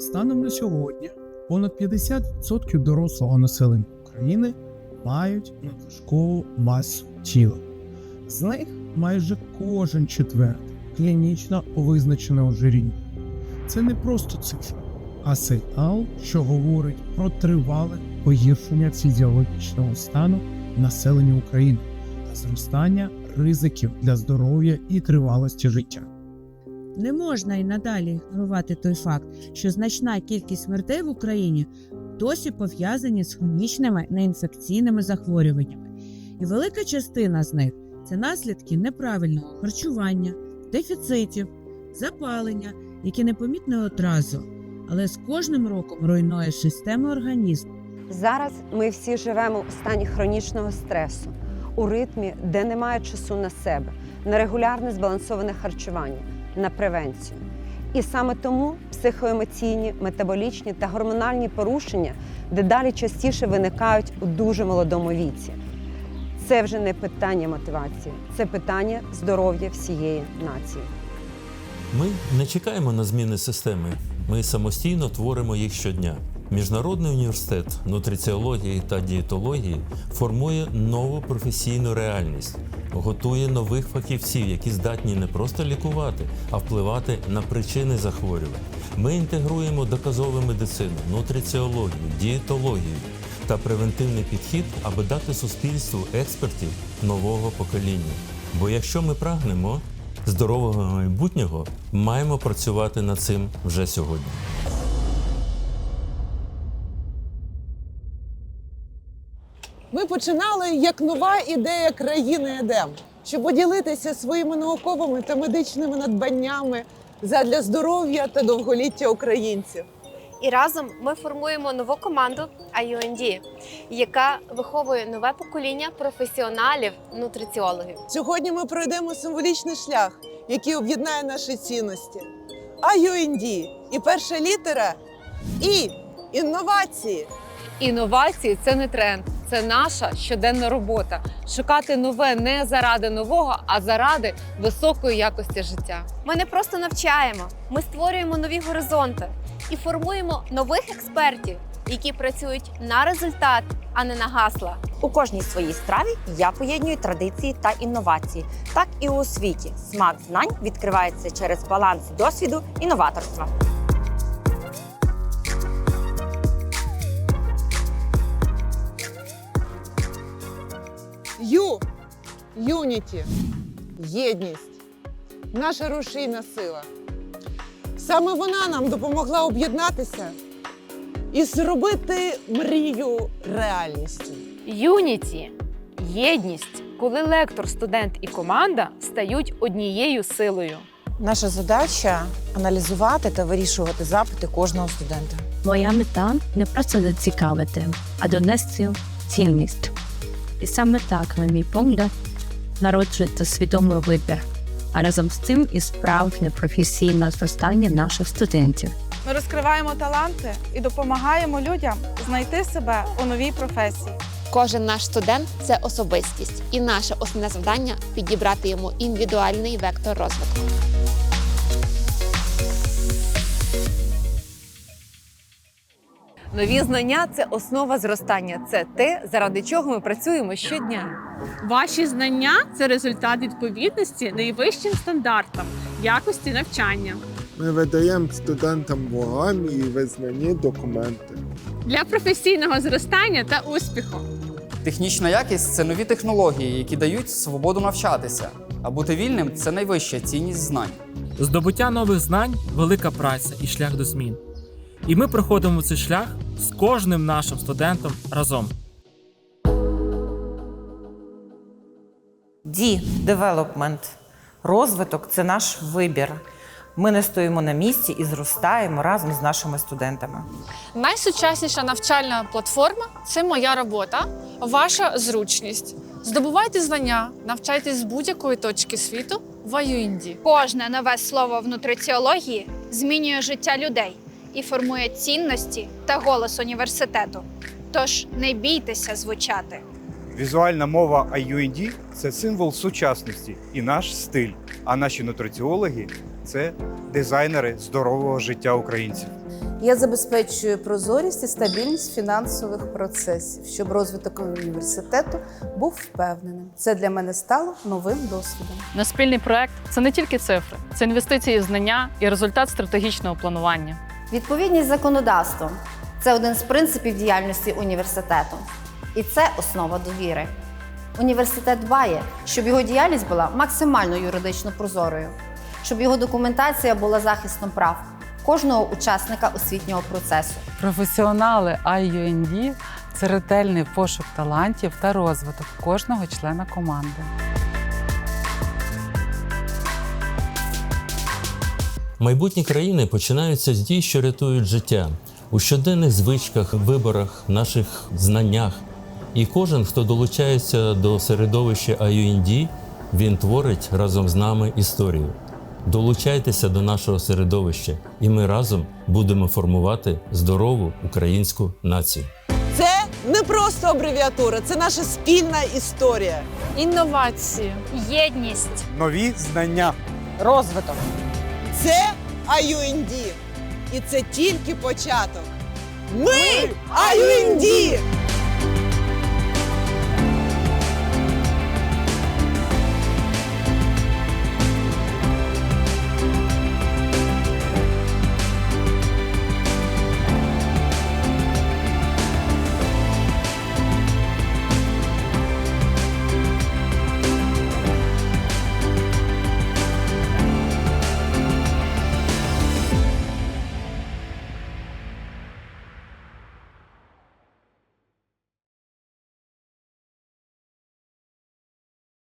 Станом на сьогодні понад 50% дорослого населення України мають надлишкову масу тіла. З них майже кожен четвертий клінічно визначене ожиріння. Це не просто цифра, а сигнал, що говорить про тривале погіршення фізіологічного стану населення України та зростання ризиків для здоров'я і тривалості життя. Не можна і надалі ігнорувати той факт, що значна кількість смертей в Україні досі пов'язані з хронічними неінфекційними захворюваннями, і велика частина з них це наслідки неправильного харчування, дефіцитів, запалення, які непомітно одразу, але з кожним роком руйнує систему організму. Зараз ми всі живемо у стані хронічного стресу, у ритмі, де немає часу на себе, на регулярне збалансоване харчування, на превенцію. І саме тому психоемоційні, метаболічні та гормональні порушення дедалі частіше виникають у дуже молодому віці. Це вже не питання мотивації, це питання здоров'я всієї нації. Ми не чекаємо на зміни системи. Ми самостійно творимо їх щодня. Міжнародний університет нутриціології та дієтології формує нову професійну реальність, готує нових фахівців, які здатні не просто лікувати, а впливати на причини захворювань. Ми інтегруємо доказову медицину, нутриціологію, дієтологію та превентивний підхід, аби дати суспільству експертів нового покоління. Бо якщо ми прагнемо здорового майбутнього, маємо працювати над цим вже сьогодні. Ми починали як нова ідея країни Едем, щоб поділитися своїми науковими та медичними надбаннями задля здоров'я та довголіття українців. І разом ми формуємо нову команду IUND, яка виховує нове покоління професіоналів нутриціологів. Сьогодні ми пройдемо символічний шлях, який об'єднає наші цінності. IUND і перша літера І інновації. Інновації це не тренд, це наша щоденна робота. Шукати нове не заради нового, а заради високої якості життя. Ми не просто навчаємо, ми створюємо нові горизонти і формуємо нових експертів, які працюють на результат, а не на гасла. У кожній своїй страві я поєдную традиції та інновації. Так і у освіті смак знань відкривається через баланс досвіду і новаторства. Юніті, єдність, наша рушійна сила. Саме вона нам допомогла об'єднатися і зробити мрію реальністю. Юніті єдність, коли лектор, студент і команда стають однією силою. Наша задача аналізувати та вирішувати запити кожного студента. Моя мета не просто зацікавити, а донести цінність. І саме так, на мій погляд, народжується свідомий вибір, а разом з цим і справжнє професійне зростання наших студентів. Ми розкриваємо таланти і допомагаємо людям знайти себе у новій професії. Кожен наш студент це особистість, і наше основне завдання підібрати йому індивідуальний вектор розвитку. Нові знання це основа зростання. Це те, заради чого ми працюємо щодня. Ваші знання це результат відповідності найвищим стандартам якості навчання. Ми видаємо студентам вогам і визнані документи. Для професійного зростання та успіху. Технічна якість це нові технології, які дають свободу навчатися. А бути вільним це найвища цінність знань. Здобуття нових знань велика праця і шлях до змін. І ми проходимо цей шлях з кожним нашим студентом разом. D – development. Розвиток це наш вибір. Ми не стоїмо на місці і зростаємо разом з нашими студентами. Найсучасніша навчальна платформа це моя робота, ваша зручність. Здобувайте знання, навчайтесь з будь-якої точки світу в IUND. Кожне нове слово в нутриціології змінює життя людей і формує цінності та голос університету. Тож не бійтеся звучати. Візуальна мова IUND – це символ сучасності і наш стиль. А наші нутриціологи це дизайнери здорового життя українців. Я забезпечую прозорість і стабільність фінансових процесів, щоб розвиток університету був впевненим. Це для мене стало новим досвідом. Наш спільний проект це не тільки цифри, це інвестиції в знання і результат стратегічного планування. Відповідність законодавству це один з принципів діяльності університету. І це основа довіри. Університет дбає, щоб його діяльність була максимально юридично прозорою, щоб його документація була захистом прав кожного учасника освітнього процесу. Професіонали IUND – це ретельний пошук талантів та розвиток кожного члена команди. Майбутні країни починаються з дій, що рятують життя у щоденних звичках, виборах, наших знаннях. І кожен, хто долучається до середовища IUND, він творить разом з нами історію. Долучайтеся до нашого середовища, і ми разом будемо формувати здорову українську націю. Це не просто абревіатура, це наша спільна історія. Інновації, єдність, Нові знання. Розвиток. Це IUND. І це тільки початок. Ми IUND!